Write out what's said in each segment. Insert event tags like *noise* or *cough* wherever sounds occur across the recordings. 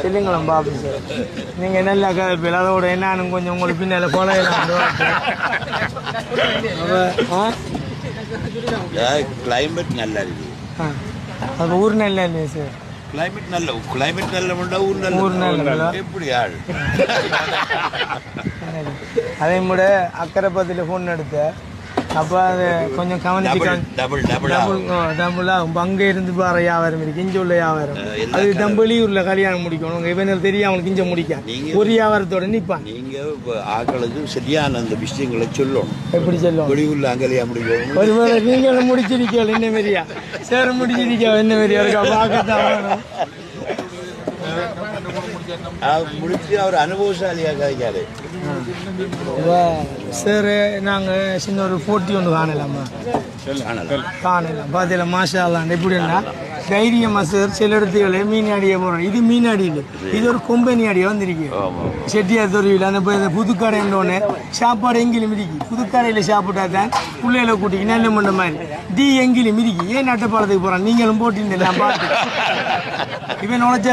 சொல்லுங்களேன் பாபு சார். நீங்கள் நல்லா கதைப்பில் அதோட என்னன்னு கொஞ்சம் உங்களுக்கு பின்னால் கொலையெல்லாம் கிளைமேட் நல்லா இருக்கு. அது ஊர் நல்லா இல்லையா சார்? கிளைமேட் நல்ல கிளைமேட் நல்ல உண்டா ஊர் ஊர் நல்ல நல்ல உண்டா? எப்படி ஆள்? *laughs* அதே கூட அக்கரைப்பத்தில் ஃபோன் எடுத்தேன். அப்போ அது கொஞ்சம் கவனிச்சு டபுள் டபுள் டபுள் டபுள் ஆகும் அங்கே இருந்து பாரு வியாபாரம் இருக்கு இங்கே உள்ள வியாபாரம் அது வெளியூரில் கல்யாணம் முடிக்கணும் இவனுக்கு தெரியும் அவனுக்கு இங்கே முடிக்க ஒரு வியாபாரத்தோட நிற்பான் நீங்க இப்ப ஆக்களுக்கு சரியான அந்த விஷயங்களை சொல்லணும் எப்படி சொல்லுவோம் வெளியூர்ல அங்கலையா முடியும் ஒருவேளை நீங்களும் முடிச்சிருக்கீங்க என்ன மாதிரியா சார் முடிச்சிருக்கா என்ன மாதிரியா இருக்கா பார்க்கத்தான் வேணும் முடிச்சு அவர் அனுபவசாலியா கிடைக்காது சார் நாங்கள் சின்ன ஒரு போட்டி ஒன்று காணலாமா? காணலாம். பார்த்தீங்களா மாஷா அல்லாண்டு எப்படின்னா தைரியமாக சார் சில இடத்துல மீன் அடிய போகிறோம் இது மீன் அடியில் இது ஒரு கொம்பனி அடிய வந்திருக்கு. செட்டியார் துறையில் அந்த இப்போ இந்த புதுக்கடைன்றோடனே சாப்பாடு எங்கிலும் மிதிக்கி. புதுக்கடையில் சாப்பிட்டா தான் பிள்ளைகளை கூட்டி நல்ல பண்ண மாதிரி. டீ எங்கிலும் மிதிக்கி. ஏன் நட்டப்பாளத்துக்கு போகிறான் நீங்களும் போட்டிருந்தீங்களா? பார்த்து இவன் நுழைச்ச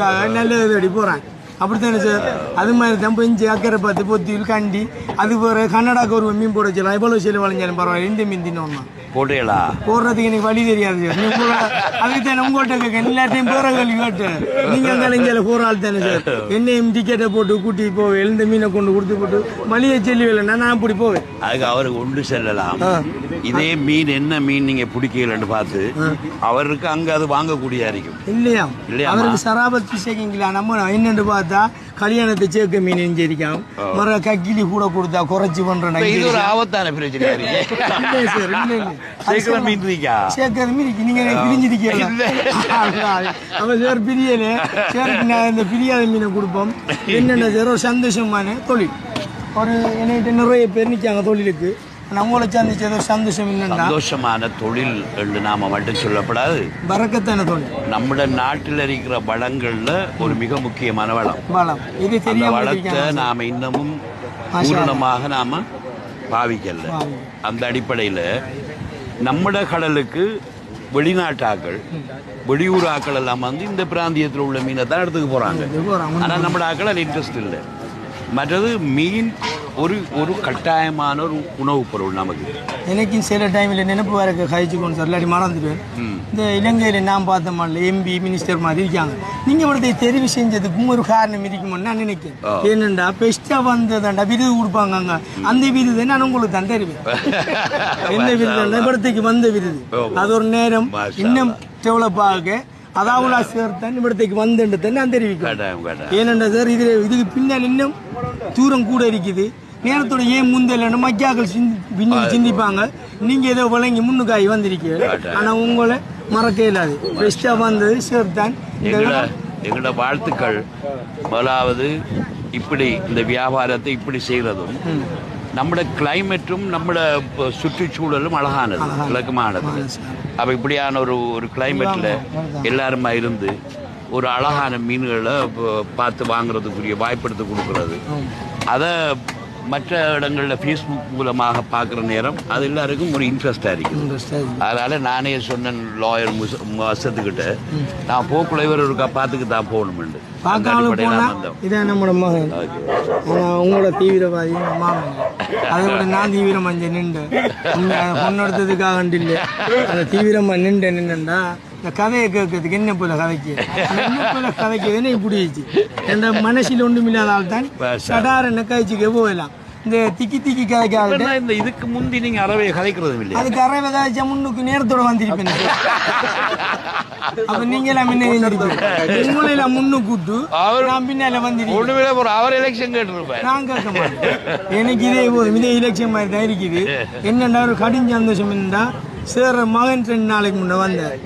காசு நல்ல இது அடி போகிறான் அப்படித்தானே சார்? அது மாதிரி தான் பெஞ்சு அக்கறை பார்த்து பொத்தியில் கண்டி. அது வேறு கன்னடாக்கு ஒரு மீன் போட வச்சிடலாம் எவ்வளோ செலவழிஞ்சாலும் பரவாயில்ல. இந்த மீன் தின்னோம்னா போட்டீங்களா போடுறதுக்கு எனக்கு வழி தெரியாது சார். நீங்க உங்கள- அதுக்கு தான் உங்கள்கிட்ட கேட்க எல்லாத்தையும் பேர கேள்வி கேட்டு நீங்க அந்த இங்கே போற ஆள் தானே சார். என்னையும் டிக்கெட்டை போட்டு கூட்டி போவேன். எழுந்த மீனை கொண்டு கொடுத்து போட்டு மளிகை செல்லி இல்லைன்னா நான் அப்படி போவேன். அதுக்கு அவருக்கு உண்டு செல்லலாம். இதே மீன் என்ன மீன் நீங்க பிடிக்கலன்னு பார்த்து அவருக்கு அங்க அது வாங்கக்கூடிய இருக்கும். இல்லையா? இல்லையாம்மா? அவருக்கு சராபத் பிசைக்கிங்களா நம்ம என்னன்னு பார்த்தா கல்யாணத்தை சேர்க்க மீன் எஞ்சிருக்கான் மர கக்கிலி கூட கொடுத்தா குறைச்சி பண்றேன் இது ஒரு ஆபத்தான பிரச்சனை இருக்கு இல்லை சார் இல்லை இல்லை. *laughs* அது சீக்கிரம் மீன் இருக்கா? மீறி நீங்க பிரிஞ்சிருக்கீங்க அவன் சார் பிரியல. சேருக்கு நான் இந்த பிரியாத மீனை கொடுப்போம். *laughs* என்னென்ன சார்? ஒரு சந்தோஷமான தொழில். ஒரு என்கிட்ட நிறைய பேர் நிற்காங்க தொழிலுக்கு. நம்மளை சந்திச்ச ஏதோ சந்தோஷம் சந்தோஷமான தொழில் என்று நாம மட்டும் சொல்லப்படாது. பறக்கத்தான தொழில். நம்ம நாட்டில் இருக்கிற வளங்கள்ல ஒரு மிக முக்கியமான வளம். வளம். இது தெரியாம வளத்தை. நாம இன்னமும் பூரணமாக நாம பாவிக்கல. பாவி. அந்த அடிப்படையில நம்மட கடலுக்கு வெளிநாட்டாக்கள் வெளியூர் ஆக்கள் எல்லாம் வந்து இந்த பிராந்தியத்தில் உள்ள மீனை தான் எடுத்துக்க போறாங்க. இது போறாங்க. ஆனா நம்மட ஆக்கள் அது இன்ட்ரெஸ்ட் இல்லை. மற்றது மீன் ஒரு ஒரு கட்டாயமான ஒரு உணவுப் பொருள் நமக்கு எனக்கு சில டைமில் நினைப்பு வரக்கு கழிச்சுக்கணும் சார் இல்லாட்டி மறந்துடுவேன். இந்த இலங்கையில் நான் பார்த்த மாதிரி எம்பி மினிஸ்டர் மாதிரி இருக்காங்க. நீங்கள் இவரத்தை தெரிவு செஞ்சதுக்கும் ஒரு காரணம் இருக்குமோன்னு நான் நினைக்கிறேன். ஏனண்டா பெஸ்ட்டாக வந்ததாண்டா விருது கொடுப்பாங்க அங்க அந்த விருது நான் உங்களுக்கு தான் தருவேன். *laughs* என்ன விருது இவரத்துக்கு வந்த விருது. அது ஒரு நேரம் இன்னும் டெவலப் ஆக அதாவுலா சேர்த்தான் இவரத்துக்கு வந்துட்டு நான் தெரிவிக்கிறேன். ஏனண்டா சார் இது இதுக்கு பின்னால் இன்னும் தூரம் கூட இருக்குது. நேரத்தோட ஏன் முந்தலன்னு மக்கியாக்கள் சிந்தி பின்னால் சிந்திப்பாங்க. நீங்க ஏதோ விளங்கி முன்னுக்காய் வந்திருக்கீங்க. ஆனா உங்களை மறக்க இயலாது பெஸ்டா வந்தது சார் தான் எங்களோட வாழ்த்துக்கள். முதலாவது இப்படி இந்த வியாபாரத்தை இப்படி செய்கிறதும் நம்மட கிளைமேட்டும் நம்மட ப- சுற்றுச்சூழலும் அழகானது இலக்கமானது அப்ப இப்படியான ஒரு ஒரு கிளைமேட்ல எல்லாருமா இருந்து ஒரு அழகான மீன்களை பார்த்து வாங்குறதுக்குரிய வாய்ப்படுத்தி கொடுக்கறது. அதை மற்ற இடங்களில் ஃபேஸ்புக் மூலமாக பார்க்குற நேரம் அது எல்லாருக்கும் ஒரு இன்ட்ரெஸ்டாக இருக்குது. அதனால நானே சொன்னேன் லாயர் வசத்துக்கிட்ட நான் போக்குள்ள இவர் இருக்கா பார்த்துக்கு தான் போகணுமெண்டு அந்த பார்க்காம அடிப்படையில் போனா நான் வந்தோம். இதான் நம்மளோட மகன். ஆனா உங்களோட தீவிரவாதி மாமன். அதை விட நான் தீவிரமா இங்க நின்று பொண்ணு எடுத்ததுக்காக இல்லை. அந்த தீவிரமா நின்று நின்றுண்டா இந்த கதையை கேட்கறதுக்கு என்ன போல கதைக்கு? என்ன போல கதைக்கு? என்ன பிடிச்சி என்ற மனசில் ஒன்றும் இல்லாத ஆள் தான். சடார நக்காய்ச்சிக்கு போகலாம் இந்த திக்கி திக்கி நான் இந்த இதுக்கு முந்தி நீங்க அறவே கதைக்கிறதும் இல்லையா? அதுக்கு அரைவ காய்ச்சா முன்னுக்கு நேரத்தோட வந்திருப்பேன். அப்ப நீங்க எல்லாம் உங்களை எல்லாம் முன்னு கூட்டு அவர் நான் பின்னால வந்திருக்கேன். போற அவர் எலெக்ஷன் கேட்டிருப்பேன் நான் கேட்க மாட்டேன். எனக்கு இதே போதும் இதே இலட்சியம் மாதிரி தான் இருக்குது. என்னண்டா ஒரு கடும் சந்தோஷம் என்னடா சேர மகன் ரெண்டு நாளைக்கு முன்னே வந்தார்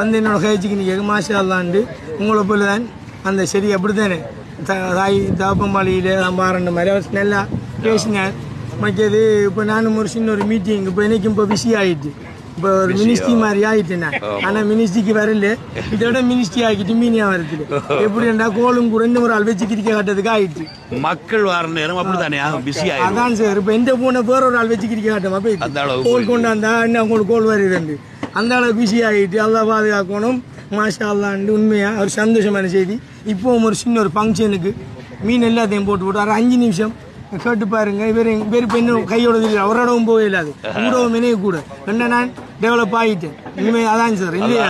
வந்து என்னோட கழிச்சுக்கு நீ மாசாலாண்டு உங்களை போல தான் அந்த சரி அப்படித்தானே? தாய் தாப்பம்பாளியில் நான் பாருன்ற மாதிரி. அவர் நல்லா பேசினார் மற்றது இப்போ நானும் ஒரு சின்ன ஒரு மீட்டிங் இப்போ எனக்கும் இப்போ பிஸி ஆயிட்டு. இப்போ ஒரு மினிஸ்ட்ரி மாதிரி ஆயிட்டேன் நான். ஆனால் மினிஸ்ட்ரிக்கு வரல. இதோட மினிஸ்ட்ரி ஆக்கிட்டு மீனியா வருது எப்படின்னா கோலும் கூட இந்த ஒரு ஆள் வச்சு கிரிக்க கட்டதுக்கு ஆயிட்டு. மக்கள் வர நேரம் அப்படித்தானே? பிஸி அதான் சார் இப்போ எந்த போன வேற ஒரு ஆள் வச்சு கிரிக்க காட்டமா போய் அளவுக்கு கோல் கொண்டாந்தா என்ன உங்களுக்கு கோல் வருதுண்டு அந்த அளவு பிஸி ஆகிட்டு எல்லாம் பாதுகாக்கணும். மாஷா அல்லாண்டு உண்மையாக ஒரு சந்தோஷமான செய்தி. இப்போவும் ஒரு சின்ன ஒரு ஃபங்க்ஷனுக்கு மீன் எல்லாத்தையும் போட்டு போட்டு ஒரு அஞ்சு நிமிஷம். கேட்டு பாருங்க. இவர் இவர் இப்போ இன்னும் கையோட ஒரு இடமும் போகவே இல்லாது கூடவும் இணைய கூட. என்ன நான் டெவலப் ஆகிட்டேன் இனிமேல் அதான் சார். இல்லையா?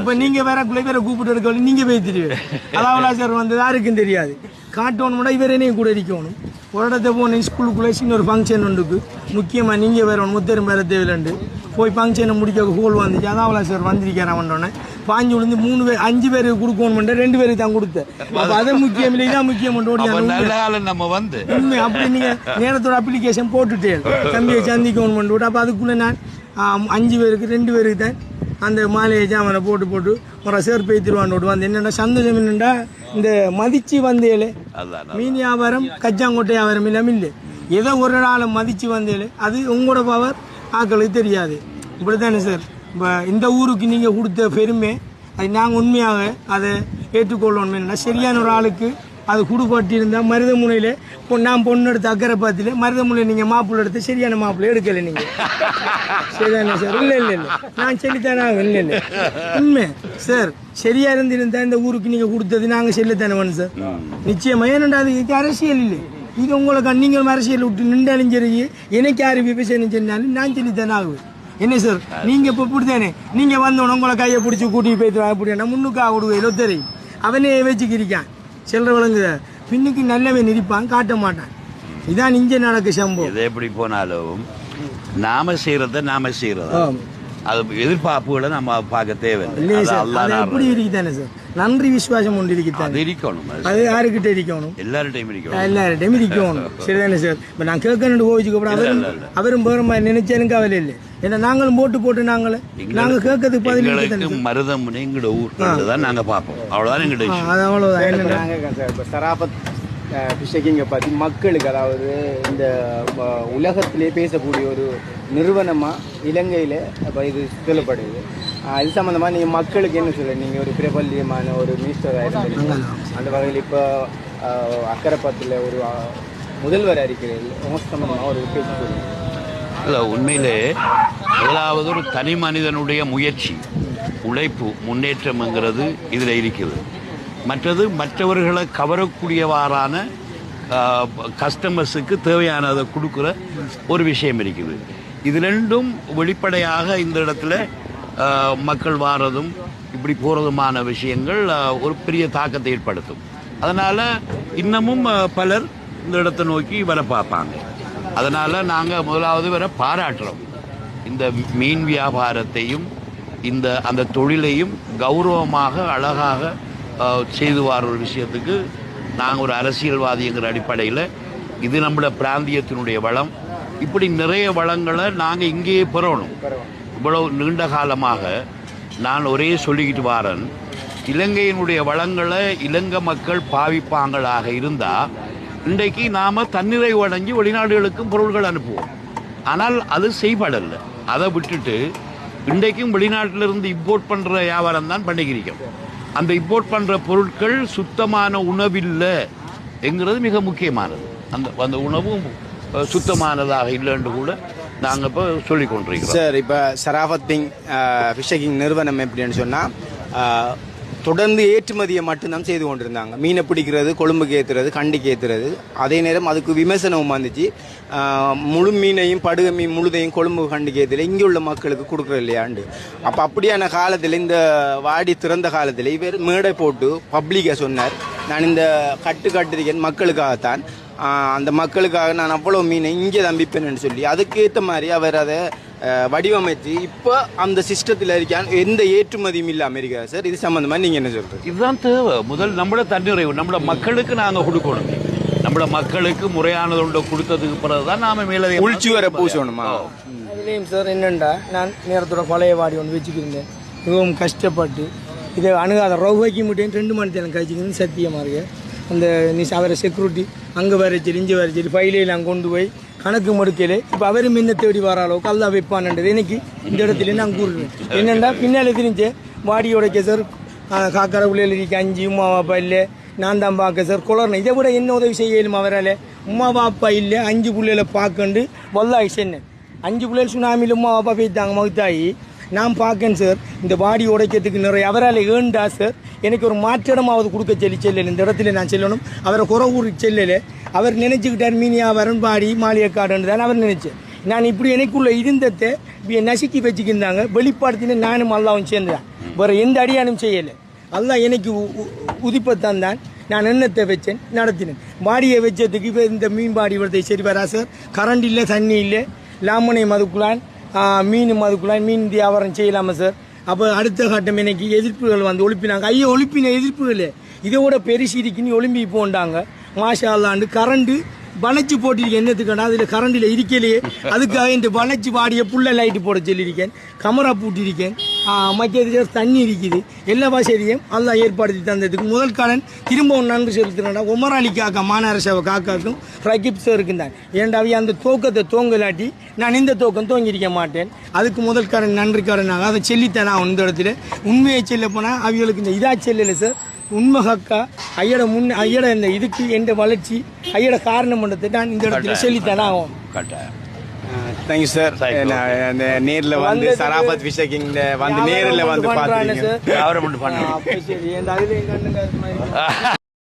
இப்போ நீங்கள் வேற பிள்ளை வேற கூப்பிட்டு எடுக்க நீங்கள் போய் தெரியும் அலாவலா சார் வந்து யாருக்கும் தெரியாது. காட்டணும் இவர் என்னையும் கூட இருக்கணும். ஒரு இடத்த போன ஸ்கூலுக்குள்ளே சின்ன ஒரு ஃபங்க்ஷன் உண்டுக்கு முக்கியமாக நீங்கள் வேற ஒன்று முத்தரும் வேற தேவையில்லைண்டு போய் ஃபங்க்ஷனை முடிக்க ஹோல் வந்துச்சு. அதாவலா சார் வந்திருக்கிறேன் வந்தோடனே பாஞ்சு விழுந்து மூணு பேர் அஞ்சு பேருக்கு கொடுக்கணும் ரெண்டு பேருக்கு தான் கொடுத்தேன். அது முக்கியம் இல்லை இதான் முக்கியம் நம்ம வந்து. உண்மை. அப்படி நீங்க நேரத்தோட அப்ளிகேஷன் போட்டுட்டேன். தம்பியை சந்திக்கணும் பண்ணிட்டு அப்போ அதுக்குள்ள நான் அஞ்சு பேருக்கு ரெண்டு பேருக்கு தான் அந்த மாலையை ஜாமனை போட்டு போட்டு ஒரு சேர் பேத்திருவான்னு வந்து என்னென்னா சந்தோஷம் என்னென்னா இந்த மதிச்சு வந்தேலே அதான் மீன் வியாபாரம் கச்சாங்கொட்டை வியாபாரம் இல்லாமல் இல்லை. ஏதோ ஒரு நாளை மதிச்சு வந்தேலே அது உங்களோட பவர் ஆக்களுக்கு தெரியாது. இப்படி தானே சார்? இப்போ இந்த ஊருக்கு நீங்கள் கொடுத்த பெருமை அது நாங்கள் உண்மையாக அதை ஏற்றுக்கொள்ளணும் என்னன்னா சரியான ஒரு ஆளுக்கு அது குடுபட்டு இருந்தால் மருதமுனையில் இப்போ நான் பொண்ணு எடுத்து அக்கறை பார்த்துல மருதமுனை நீங்கள் மாப்பிள்ளை எடுத்து சரியான மாப்பிள்ளை எடுக்கலை நீங்கள் சரிதானே சார்? இல்லை இல்லை இல்லை. நான் சொல்லித்தானே ஆகும் இல்லை இல்லை. உண்மை. சார் சரியா இருந்திருந்தா இந்த ஊருக்கு நீங்கள் கொடுத்தது நாங்கள் செல்லத்தானே வேணும் சார். நிச்சயமா. ஏனென்றா அது அரசியல் இல்லை. இது உங்களுக்கு நீங்கள் அரசியல் விட்டு நின்றாலும் சரி எனக்கு யார் விவசாயம் சொன்னாலும் நான் சொல்லித்தானே ஆகுவேன். என்ன சார் நீங்க இப்போ இப்படித்தானே? நீங்க வந்தோன்னு உங்களை கையை பிடிச்சி கூட்டிட்டு போயிட்டு அப்படின்னா முன்னுக்கு விடுவேன் லொத்தரை. அவனே வச்சுக்கிறிக்கான் சில்லற விளங்குத பின்னுக்கு நல்லவன் இருப்பான் காட்ட மாட்டான். இதான் இங்கே நடக்க சம்பவம். எது எப்படி போனாலும் நாம செய்யறத நாம செய்யறத ஆம். அது எதிர்பார்ப்புகளை நம்ம பார்க்க அது எப்படி. இருக்குதானே சார் நன்றி அது. அது. யாருக்கிட்ட இருக்கணும் எல்லார்ட்டையும் இருக்கணும் எல்லார்டையும் இருக்கணும் *laughs* சரிதானே சார் இப்போ நான் கேட்கணும் கோவிச்சுக்கப்பட அவரும் அவரும் பேரமா நினைச்சாலும் கவலை இல்லை. ஏன்னா நாங்களும் போட்டு போட்டு நாங்களே. நாங்கள் கேட்கறதுக்கு எங்களுக்கு மருதமுனை எங்களோட ஊர். தான் நாங்க பார்ப்போம். அவ்வளவுதான் issue. அது அவ்வளோதான் என்ன நாங்கள் சார். இப்போ சராபத் ஃபிஷிங்கை பற்றி மக்களுக்கு அதாவது இந்த உலகத்திலே பேசக்கூடிய ஒரு நிறுவனமாக இலங்கையில் இப்போ இது சொல்லப்படுது. அஹ், இது சம்மந்தமாக நீங்கள் மக்களுக்கு என்ன சொல்ல நீங்கள் ஒரு பிரபல்யமான ஒரு மினிஸ்டராக இருந்தீங்க. அந்த வகையில் இப்போ அக்கரைப்பத்தில் ஒரு முதல்வர் அறிக்கையில் உங்க சம்மந்தமாக ஒரு பேச்சு சொல்லுங்கள் இல்ல உண்மையிலே முதலாவது ஒரு தனி மனிதனுடைய முயற்சி உழைப்பு முன்னேற்றம்ங்கிறது இதுல இருக்குது மற்றது மற்றவர்களை கவரக்கூடியவாறான கஸ்டமர்ஸுக்கு தேவையானதை கொடுக்குற ஒரு விஷயம் இருக்குது இது ரெண்டும் வெளிப்படையாக இந்த இடத்துல மக்கள் வாரதும் இப்படி போகிறதுமான விஷயங்கள் ஒரு பெரிய தாக்கத்தை ஏற்படுத்தும். அதனால் இன்னமும் பலர் இந்த இடத்தை நோக்கி வர பார்ப்பாங்க. அதனால் நாங்கள் முதலாவது வர பாராட்டுறோம். இந்த மீன் வியாபாரத்தையும் இந்த அந்த தொழிலையும் கௌரவமாக அழகாக செய்து வர ஒரு விஷயத்துக்கு நாங்கள் ஒரு அரசியல்வாதிங்கிற அடிப்படையில் இது நம்மளோட பிராந்தியத்தினுடைய வளம். இப்படி நிறைய வளங்களை நாங்கள் இங்கேயே பெறணும். இவ்வளவு நீண்ட காலமாக நான் ஒரே சொல்லிக்கிட்டு வாரன். இலங்கையினுடைய வளங்களை இலங்கை மக்கள் பாவிப்பாங்களாக இருந்தால் இன்றைக்கு நாம் தன்னிறைவு அடைஞ்சு வெளிநாடுகளுக்கும் பொருள்கள் அனுப்புவோம். ஆனால் அது செய்படலை. அதை விட்டுட்டு இன்றைக்கும் வெளிநாட்டிலிருந்து இம்போர்ட் பண்ணுற வியாபாரம் தான் பண்ணிக்கிறோம் அந்த இம்போர்ட் பண்ணுற பொருட்கள் சுத்தமான உணவில்லை என்கிறது மிக முக்கியமானது. அந்த அந்த உணவும் சுத்தமானதாக இல்லைன்னு கூட நாங்கள் இப்போ சொல்லி கொண்டிருக்கிறோம். சார் இப்போ சராஃபத்திங் ஃபிஷிங் நிறுவனம் எப்படின்னு சொன்னால் தொடர்ந்து ஏற்றுமதியை மட்டும்தான் செய்து கொண்டிருந்தாங்க. மீனை பிடிக்கிறது கொழும்புக்கு ஏற்றுறது கண்டிக்கு ஏற்றுறது அதே நேரம் அதுக்கு விமர்சனமும் வந்துச்சு. முழு மீனையும் படுகை மீன் முழுதையும் கொழும்பு கண்டிக்கு ஏற்றல இங்கே உள்ள மக்களுக்கு கொடுக்குறது இல்லையாண்டு. அப்போ அப்படியான காலத்தில் இந்த வாடி திறந்த காலத்தில் இவர் மேடை போட்டு பப்ளிக்காக சொன்னார். நான் இந்த கட்டு கட்டிருக்கேன் மக்களுக்காகத்தான். அந்த மக்களுக்காக நான் அவ்வளோ மீனை இங்கே தம்பிப்பேன்னு சொல்லி அதுக்கேற்ற மாதிரி அவர் அதை ஆஹ் வடிவமைச்சு இப்போ அந்த சிஸ்டத்தில் இருக்கான். எந்த ஏற்றுமதியும் இல்லாமல் இருக்கிறார் சார். இது சம்மந்தமாக நீங்கள் என்ன சொல்கிறீங்க இதுதான் தேவை. முதல் நம்மளோட தன்னிறைவு நம்மளோட மக்களுக்கு நாங்கள் கொடுக்கணும். நம்மளோட மக்களுக்கு முறையானது ஒன்று கொடுத்ததுக்கு பிறகு தான் நாம மேலே உள்ச்சி வர பூசணுமா? அதுலேயும் சார் என்னண்டா நான் நேரத்தோட பழைய வாடி ஒன்று வச்சுக்கிருந்தேன். மிகவும் கஷ்டப்பட்டு இதை அணுகாத ரூபாய்க்கு மட்டும் ரெண்டு மணி நேரம் கழிச்சிக்கணும் சத்தியமாக இருக்கு. அந்த நீ அவரை செக்யூரிட்டி அங்கே வர சரி இங்கே வர சரி ஃபைலையில் அங்கே கொண்டு போய் கணக்கு மடுக்கல இப்போ அவரும் என்ன தேடி வர அளவுக்கு அல்லா வைப்பான்ன்றது எனக்கு இந்த இடத்துல நான் கூறுவேன். என்னென்னா பின்னால் தெரிஞ்சு வாடியோட சார் காக்கரை உள்ளே இருக்க அஞ்சு உமா பாப்பா இல்லை நான் தான் பார்க்க சார் குளர்னேன் இதை விட என்ன உதவி செய்யலும் அவரால்? உமா பாப்பா இல்லை அஞ்சு பிள்ளைகளை பார்க்கண்டு வல்லாய் சென்னேன். அஞ்சு பிள்ளைகள் சுனாமியில் உமா பாப்பா போய்த்தாங்க மகுத்தாயி. நான் பார்க்கேன் சார் இந்த வாடி உடைக்கிறதுக்கு நிறைய அவரால் ஏண்டா சார் எனக்கு ஒரு மாற்றிடமாவது கொடுக்க சொல்லி செல்லல. இந்த இடத்துல நான் செல்லணும். அவரை குறவூருக்கு செல்லல. அவர் நினைச்சுக்கிட்டார் மீனியா வரன் பாடி மாளிகைக்காடுன்னு தான் அவர் நினைச்சேன். நான் இப்படி எனக்குள்ளே இருந்ததை நசுக்கி வச்சுக்கிருந்தாங்க. வெளிப்படுத்தினு நானும் அல்லாவும் சேர்ந்தேன் வேறு எந்த அடியானும் செய்யலை. அல்லாஹ் எனக்கு உ- உ- உதிப்பத்தான் தான் நான் எண்ணத்தை வச்சேன்? நடத்தினேன். பாடியை வச்சதுக்கு இப்போ இந்த மீன் பாடி வரதை சரி வரா சார் கரண்ட் இல்லை தண்ணி இல்லை. லாமனை மதுக்குலான் மீன் மதுக்குலான் மீன் வியாபாரம் செய்யலாமா சார் அப்போ அடுத்த கட்டம் எனக்கு எதிர்ப்புகள் வந்து ஒழிப்பினாங்க. ஐயோ ஒழிப்பின எதிர்ப்புகள். இதோட பெருசிரிக்குன்னு ஒலிம்பி போண்டாங்க. மாஷா அல்லாண்டு கரண்ட்டு வளைச்சு போட்டிருக்கேன் என்னத்துக்கண்டா அதில் கரண்டில் இருக்கலையே. அதுக்காக இந்த வளைச்சு பாடிய புள்ள லைட்டு போட சொல்லியிருக்கேன். கமரா பூட்டியிருக்கேன். மற்றது தண்ணி இருக்குது. எல்லா வசதியும் எல்லாம் ஏற்பாடு தந்ததுக்கு. முதல் காலன் திரும்பவும் நன்றி செலுத்தினா உமர் அலி காக்கா மாநகரசபை காக்காக்கும் ரகிப் தான் ஏண்டாவே அந்த தோக்கத்தை தோங்கலாட்டி நான் இந்த தோக்கம் தோங்கியிருக்க மாட்டேன். அதுக்கு முதல் காரன் நன்றி காரனாக அதை செல்லித்தேன் நான் இந்த இடத்துல. உண்மையை செல்ல போனால் அவங்களுக்கு இந்த இதா செல்லலை சார் உண்மை ஹக்கா. ஐயட முன் ஐயட இந்த இதுக்கு எந்த வளர்ச்சி ஐயட காரணம் பண்ணதை நான் இந்த இடத்துல சொல்லித்தேன் ஆகும் கட்டாயம். Thank you sir Thank you. அந்த நேர்ல வந்து சராபத் ஃபிஷக்கிங் வந்து நேர்ல வந்து பண்றானே பாத்துருக்கீங்க. சார். வியாபாரம்